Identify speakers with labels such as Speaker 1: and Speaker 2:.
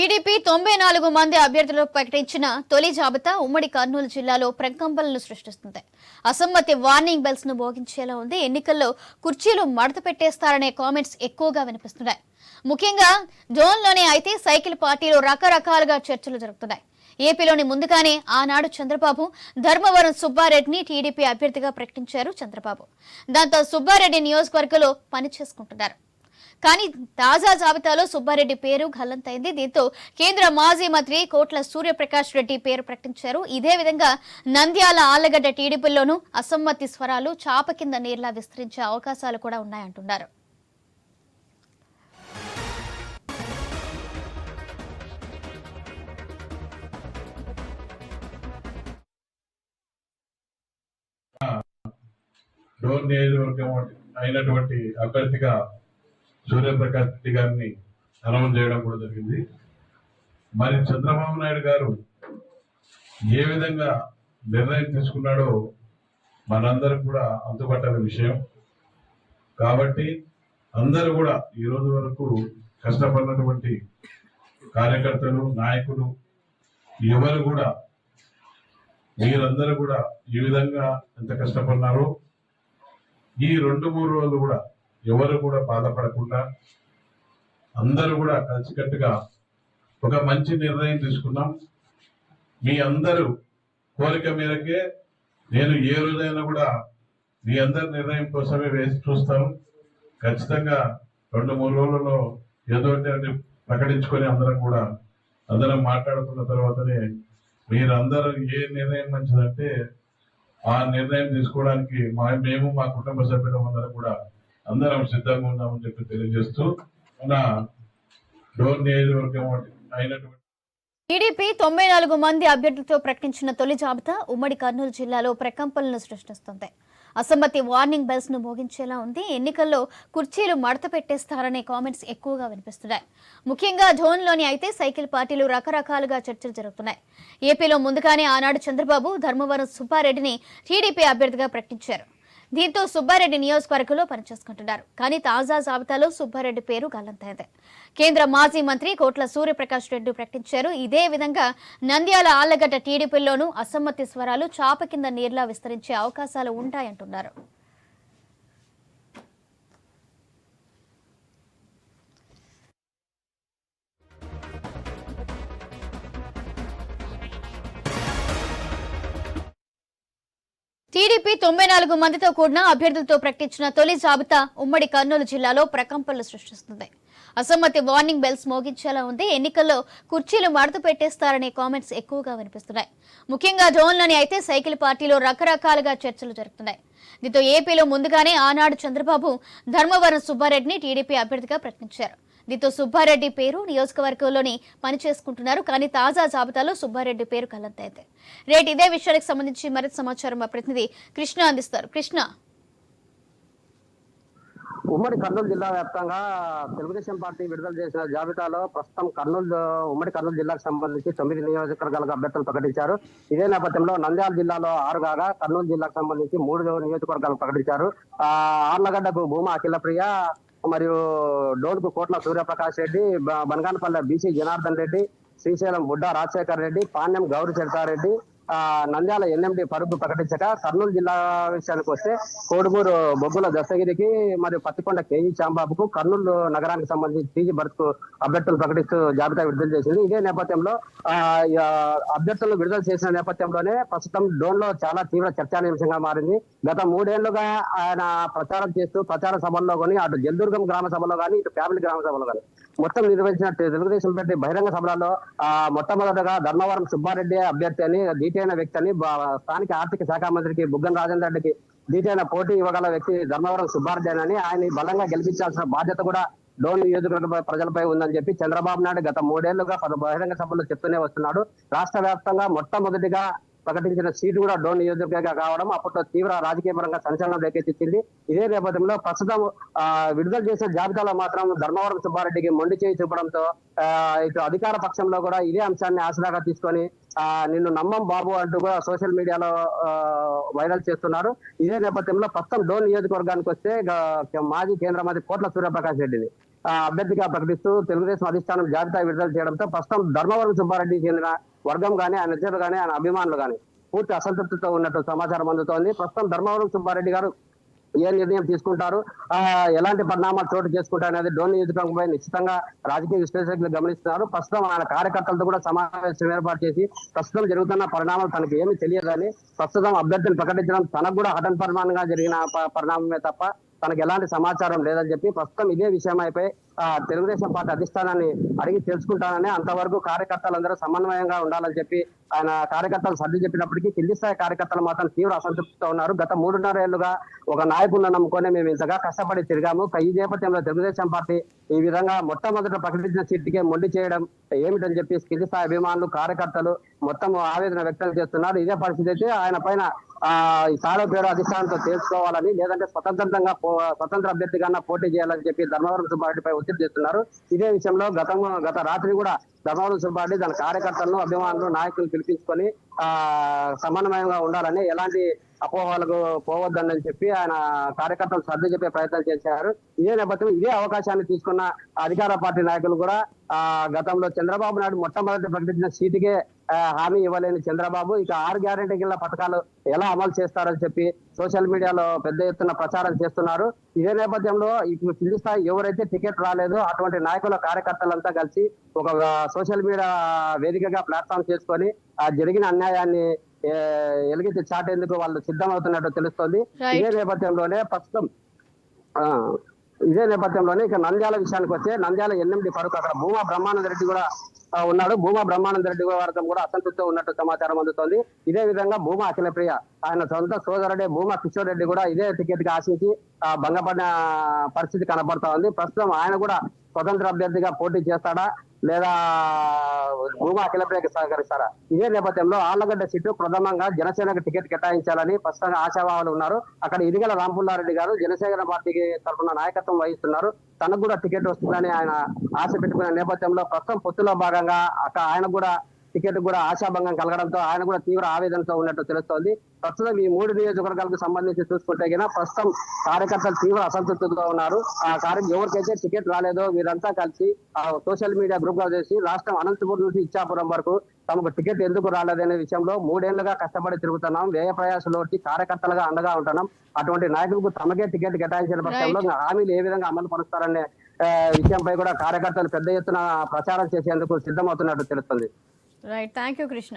Speaker 1: TDP తొంభై నాలుగు మంది అభ్యర్థులు ప్రకటించిన తొలి జాబితా ఉమ్మడి కర్నూలు జిల్లాలో ప్రకంపనలు సృష్టిస్తుంది. అసమ్మతి వార్నింగ్ బెల్స్ను భోగించేలా ఉంది. ఎన్నికల్లో కుర్చీలు మడత పెట్టేస్తారనే కామెంట్స్ ఎక్కువగా వినిపిస్తున్నాయి. ముఖ్యంగా జోన్లోనే అయితే సైకిల్ పార్టీలో రకరకాలుగా చర్చలు జరుగుతున్నాయి ఏపీలోని ముందుగానే ఆనాడు చంద్రబాబు ధర్మవరం సుబ్బారెడ్డిని టీడీపీ అభ్యర్థిగా ప్రకటించారు చంద్రబాబు. దాంతో సుబ్బారెడ్డి నియోజకవర్గంలో పనిచేసుకుంటున్నారు కానీ తాజా జాబితాలో సుబ్బారెడ్డి పేరు గల్లంతైంది దీంతో కేంద్ర మాజీ మంత్రి కోట్ల సూర్యప్రకాష్ రెడ్డి పేరు ప్రకటించారు. ఇదే విధంగా నంద్యాల ఆళ్ళగడ్డ టీడీపీలోనూ అసమ్మతి స్వరాలు చాప కింద నీర్లా విస్తరించే అవకాశాలు కూడా ఉన్నాయంటున్నారు.
Speaker 2: డోర్ నియోజకవర్గం అయినటువంటి అభ్యర్థిగా సూర్యప్రకాష్ రెడ్డి గారిని అనౌన్స్ చేయడం కూడా జరిగింది. మరి చంద్రబాబు నాయుడు గారు ఏ విధంగా నిర్ణయం తీసుకున్నాడో మనందరం కూడా అంతుపట్టని విషయం. కాబట్టి అందరూ కూడా ఈ రోజు వరకు కష్టపడినటువంటి కార్యకర్తలు నాయకులు ఎవరు కూడా మీరందరూ కూడా ఈ విధంగా ఎంత కష్టపడినారో ఈ రెండు మూడు రోజులు కూడా ఎవరు కూడా బాధపడకుండా అందరూ కూడా కలిసికట్టుగా ఒక మంచి నిర్ణయం తీసుకున్నాం. మీ అందరూ కోరిక మేరకే నేను ఏ రోజైనా కూడా మీ అందరి నిర్ణయం కోసమే వేసి చూస్తాను. ఖచ్చితంగా రెండు మూడు రోజులలో ఏదో ప్రకటించుకొని అందరం కూడా అందరం మాట్లాడుకున్న తర్వాతనే మీరందరూ ఏ నిర్ణయం మంచిదంటే ఆ నిర్ణయం తీసుకోవడానికి మా మేము మా కుటుంబ సభ్యులం అందరం కూడా అందరం సిద్ధంగా ఉన్నామని చెప్పి తెలియజేస్తూ మన డోర్ నియోజకవర్గం అయినటువంటి
Speaker 1: టీడీపీ తొంభై నాలుగు మంది అభ్యర్థులతో ప్రకటించిన తొలి జాబితా ఉమ్మడి కర్నూలు జిల్లాలో ప్రకంపనలను సృష్టిస్తుంది. అసమ్మతి వార్నింగ్ బెల్స్ను మోగించేలా ఉంది. ఎన్నికల్లో కుర్చీలు మడత పెట్టేస్తారనే కామెంట్స్ ఎక్కువగా వినిపిస్తున్నాయి. ముఖ్యంగా జోన్లోని అయితే సైకిల్ పార్టీలు రకరకాలుగా చర్చలు జరుగుతున్నాయి. ఏపీలో ముందుగానే ఆనాడు చంద్రబాబు ధర్మవరం సుబ్బారెడ్డిని టీడీపీ అభ్యర్థిగా ప్రకటించారు. దీంతో సుబ్బారెడ్డి నియోజకవర్గంలో పనిచేసుకుంటున్నారు. కానీ తాజా జాబితాలో సుబ్బారెడ్డి పేరు గల్లంతైంది కేంద్ర మాజీ మంత్రి కోట్ల సూర్యప్రకాష్ రెడ్డి ప్రకటించారు. ఇదే విధంగా నంద్యాల ఆళ్ళగడ్డ టీడీపీలోనూ అసమ్మతి స్వరాలు చాప కింద నీర్లా విస్తరించే అవకాశాలు ఉంటాయంటున్నారు. టీడీపీ తొంభై నాలుగు మందితో కూడిన అభ్యర్థులతో ప్రకటించిన తొలి జాబితా ఉమ్మడి కర్నూలు జిల్లాలో ప్రకంపనలు సృష్టిస్తుంది. అసమ్మతి వార్నింగ్ బెల్స్ మోగించేలా ఉంది. ఎన్నికల్లో కుర్చీలు మడత పెట్టేస్తారనే కామెంట్స్ ఎక్కువగా వినిపిస్తున్నాయి. ముఖ్యంగా జోన్లోని అయితే సైకిల్ పార్టీలో రకరకాలుగా చర్చలు జరుగుతున్నాయి దీంతో ఏపీలో ముందుగానే ఆనాడు చంద్రబాబు ధర్మవరం సుబ్బారెడ్డిని టీడీపీ అభ్యర్థిగా ప్రకటించారు. దీంతో సుబ్బారెడ్డి పేరు నియోజకవర్గంలోని పనిచేసుకుంటున్నారు. కానీ తాజా జాబితాలో సుబ్బారెడ్డి పేరు కలంతైంది రేటు ఇదే విషయానికి సంబంధించి మరింత సమాచారం మా ప్రతినిధి కృష్ణ అందిస్తారు. కృష్ణ.
Speaker 3: ఉమ్మడి కర్నూలు జిల్లా వ్యాప్తంగా తెలుగుదేశం పార్టీ విడుదల చేసిన జాబితాలో ప్రస్తుతం కర్నూలు ఉమ్మడి కర్నూలు జిల్లాకు సంబంధించి తొమ్మిది నియోజకవర్గాలకు అభ్యర్థులు ప్రకటించారు. ఇదే నేపథ్యంలో నంద్యాల జిల్లాలో ఆరు కాగా కర్నూలు జిల్లాకు సంబంధించి మూడు నియోజకవర్గాలు ప్రకటించారు. ఆర్లగడ్డకు భూమా అఖిలప్రియ మరియు డోన్కు కోట్ల సూర్యప్రకాష్ రెడ్డి బనగానపల్లె బీసీ జనార్దన్ రెడ్డి శ్రీశైలం బుడ్డ రాజశేఖర్ రెడ్డి పాణ్యం గౌరీ చరితారెడ్డి నంద్యాల ఎన్ఎండి పరుగు ప్రకటించక కర్నూలు జిల్లా విషయానికి వస్తే కోడుమూరు బొగ్గుల దశగిరికి మరియు పత్తికొండ కేజీ చాంబాబుకు కర్నూలు నగరానికి సంబంధించి టీజీ బర్త్ అభ్యర్థులు ప్రకటిస్తూ జాబితా విడుదల చేసింది. ఇదే నేపథ్యంలో అభ్యర్థులు విడుదల చేసిన నేపథ్యంలోనే ప్రస్తుతం డోన్లో చాలా తీవ్ర చర్చానీయాంశంగా మారింది. గత మూడేళ్ళుగా ఆయన ప్రచారం చేస్తూ ప్రచార సభల్లో కానీ అటు జల్దుర్గం గ్రామ సభలో కానీ ఇటు ఫ్యామిలీ గ్రామ సభలో కానీ మొత్తం నిర్వహించిన తెలుగుదేశం పార్టీ బహిరంగ సభలలో మొట్టమొదటగా ధర్మవరం సుబ్బారెడ్డి అభ్యర్థి అని ధీటైన వ్యక్తి అని స్థానిక ఆర్థిక శాఖ మంత్రికి బుగ్గన రాజేంద్ర రెడ్డికి దీటైన పోటీ ఇవ్వగల వ్యక్తి ధర్మవరం సుబ్బారెడ్డి అని ఆయన బలంగా గెలిపించాల్సిన బాధ్యత కూడా డోన్ నియోజకవర్గ ప్రజలపై ఉందని చెప్పి చంద్రబాబు నాయుడు గత మూడేళ్ళుగా పలు బహిరంగ సభలో చెప్తూనే వస్తున్నాడు. రాష్ట్ర వ్యాప్తంగా మొట్టమొదటిగా ప్రకటించిన సీటు కూడా డోన్ నియోజకవర్గంగా కావడం అప్పట్లో తీవ్ర రాజకీయ పరంగా సంచలనం రేకెత్తింది. ఇదే నేపథ్యంలో ప్రస్తుతం విడుదల చేసిన జాబితాలో మాత్రం ధర్మవరం సుబ్బారెడ్డికి మొండి చేయి చూపడంతో ఇటు అధికార పక్షంలో కూడా ఇదే అంశాన్ని ఆసరాగా తీసుకొని ఆ నిన్ను నమ్మం బాబు అంటూ కూడా సోషల్ మీడియాలో వైరల్ చేస్తున్నారు. ఇదే నేపథ్యంలో ప్రస్తుతం డోన్ నియోజకవర్గానికి వస్తే మాజీ కేంద్ర మంత్రి కోట్ల సూర్యప్రకాష్ రెడ్డిని అభ్యర్థిగా ప్రకటిస్తూ తెలుగుదేశం అధిష్టానం జాబితా విడుదల చేయడంతో ప్రస్తుతం ధర్మవరం సుబ్బారెడ్డికి చెందిన వర్గం కానీ ఆయన నిజలు కానీ ఆయన అభిమానులు కానీ పూర్తి అసంతృప్తితో ఉన్నట్టు సమాచారం అందుతోంది. ప్రస్తుతం ధర్మవరం సుబ్బారెడ్డి గారు ఏ నిర్ణయం తీసుకుంటారు? ఎలాంటి పరిణామాలు చోటు చేసుకుంటారు అనేది డోన్ నియోజకవర్గంపై నిశ్చితంగా రాజకీయ విశ్లేషకులు గమనిస్తున్నారు. ప్రస్తుతం ఆయన కార్యకర్తలతో కూడా సమావేశం ఏర్పాటు చేసి ప్రస్తుతం జరుగుతున్న పరిణామాలు తనకు ఏమీ తెలియదని ప్రస్తుతం అభ్యర్థిని ప్రకటించడం తనకు కూడా హఠన్ పరిమాణంగా జరిగిన ప- పరిణామమే తప్ప తనకు ఎలాంటి సమాచారం లేదని చెప్పి ప్రస్తుతం ఇదే విషయమైపై తెలుగుదేశం పార్టీ అధిష్టానాన్ని అడిగి తెలుసుకుంటానని అంతవరకు కార్యకర్తలందరూ సమన్వయంగా ఉండాలని చెప్పి ఆయన కార్యకర్తలు సర్ది చెప్పినప్పటికీ కింది స్థాయి కార్యకర్తలు మాత్రం తీవ్ర అసంతృప్తితో ఉన్నారు. గత మూడున్నర ఏళ్ళుగా ఒక నాయకుడిని నమ్ముకొని మేము ఇంతగా కష్టపడి తిరిగాము. ఈ నేపథ్యంలో తెలుగుదేశం పార్టీ ఈ విధంగా మొట్టమొదట ప్రకటించిన సీట్కే మొండి చేయడం ఏమిటని చెప్పి కింది స్థాయి అభిమానులు కార్యకర్తలు మొత్తం ఆవేదన వ్యక్తం చేస్తున్నారు. ఇదే పరిస్థితి అయితే ఆయన పైన ఆ ఈ తాడో పేరు అధిష్టానంతో తెలుసుకోవాలని లేదంటే స్వతంత్రంగా స్వతంత్ర అభ్యర్థిగా పోటీ చేయాలని చెప్పి ధర్మవరం సుబ్బారెడ్డిపై ఒత్తిడి చేస్తున్నారు. ఇదే విషయంలో గతంలో గత రాత్రి కూడా ధర్మవరం సుబ్బారెడ్డి తన కార్యకర్తలను అభిమానులు నాయకులు పిలిపించుకొని ఆ సమన్వయంగా ఉండాలని ఎలాంటి అపోహలకు పోవద్దని చెప్పి ఆయన కార్యకర్తలు సర్ది చెప్పే ప్రయత్నం చేశారు. ఇదే నేపథ్యం ఇదే అవకాశాన్ని తీసుకున్న అధికార పార్టీ నాయకులు కూడా ఆ గతంలో చంద్రబాబు నాయుడు మొట్టమొదటి ప్రకటించిన సీటుకే హామీ ఇవ్వలేని చంద్రబాబు ఇక ఆరు గ్యారెంటీ కింద పథకాలు ఎలా అమలు చేస్తారని చెప్పి సోషల్ మీడియాలో పెద్ద ఎత్తున ప్రచారం చేస్తున్నారు ఇదే నేపథ్యంలో ఇప్పుడు కింది స్థాయి ఎవరైతే టికెట్ రాలేదో అటువంటి నాయకుల కార్యకర్తలంతా కలిసి ఒక సోషల్ మీడియా వేదికగా ప్లాట్ఫామ్ చేసుకొని ఆ జరిగిన అన్యాయాన్ని ఏ, ఎలుగెత్తి చాటేందుకు వాళ్ళు సిద్ధమవుతున్నట్టు తెలుస్తోంది. ఇదే నేపథ్యంలోనే ప్రస్తుతం ఆ, ఇదే నేపథ్యంలోనే ఇక నంద్యాల విషయానికి వస్తే నంద్యాల ఎన్ఎండి ఫరూక్ అక్కడ భూమా బ్రహ్మానంద రెడ్డి కూడా ఉన్నాడు. భూమా బ్రహ్మానంద రెడ్డి వారితో కూడా అసంతృప్తి ఉన్నట్టు సమాచారం అందుతోంది. ఇదే విధంగా భూమా అఖిలప్రియ ఆయన సొంత సోదరుడే భూమా కిషోర్ రెడ్డి కూడా ఇదే టికెట్కి ఆశించి భంగపడిన పరిస్థితి కనబడతా ఉంది. ప్రస్తుతం ఆయన కూడా స్వతంత్ర అభ్యర్థిగా పోటీ చేస్తాడా? లేదా భూమా అఖిలప్రియకి సహకరిస్తారా? ఇదే నేపథ్యంలో ఆళ్ళగడ్డ సిట్టు ప్రథమంగా జనసేనకు టికెట్ కేటాయించాలని స్పష్టంగా ఆశావాహులు ఉన్నారు. అక్కడ ఇదిగల రాంపుల్లారెడ్డి గారు జనసేన పార్టీకి తరఫున నాయకత్వం వహిస్తున్నారు. తనకు కూడా టికెట్ వస్తుందని ఆయన ఆశ పెట్టుకున్న నేపథ్యంలో ప్రస్తుతం పొత్తులో భాగంగా అక్కడ ఆయన కూడా టికెట్ కూడా ఆశాభంగం కలగడంతో ఆయన కూడా తీవ్ర ఆవేదనతో ఉన్నట్టు తెలుస్తోంది. ప్రస్తుతం ఈ మూడు నియోజకవర్గాలకు సంబంధించి చూసుకుంటే గిన ప్రస్తుతం కార్యకర్తలు తీవ్ర అసంతృప్తితో ఉన్నారు. ఆ కార్య ఎవరికైతే టికెట్ రాలేదో వీరంతా కలిసి ఆ సోషల్ మీడియా గ్రూప్గా చేసి రాష్ట్రం అనంతపురం నుంచి ఇచ్చాపురం వరకు తమకు టికెట్ ఎందుకు రాలేదనే విషయంలో మూడేళ్ళుగా కష్టపడి తిరుగుతున్నాం. వ్యయ ప్రయాసలో కార్యకర్తలుగా అండగా ఉంటున్నాం. అటువంటి నాయకులకు తమకే టికెట్ కేటాయించిన పక్షంలో హామీలు ఏ విధంగా అమలు పరుస్తారనే విషయంపై కూడా కార్యకర్తలు పెద్ద ఎత్తున ప్రచారం చేసేందుకు సిద్ధమవుతున్నట్టు తెలుస్తుంది.
Speaker 1: Right thank you Krishna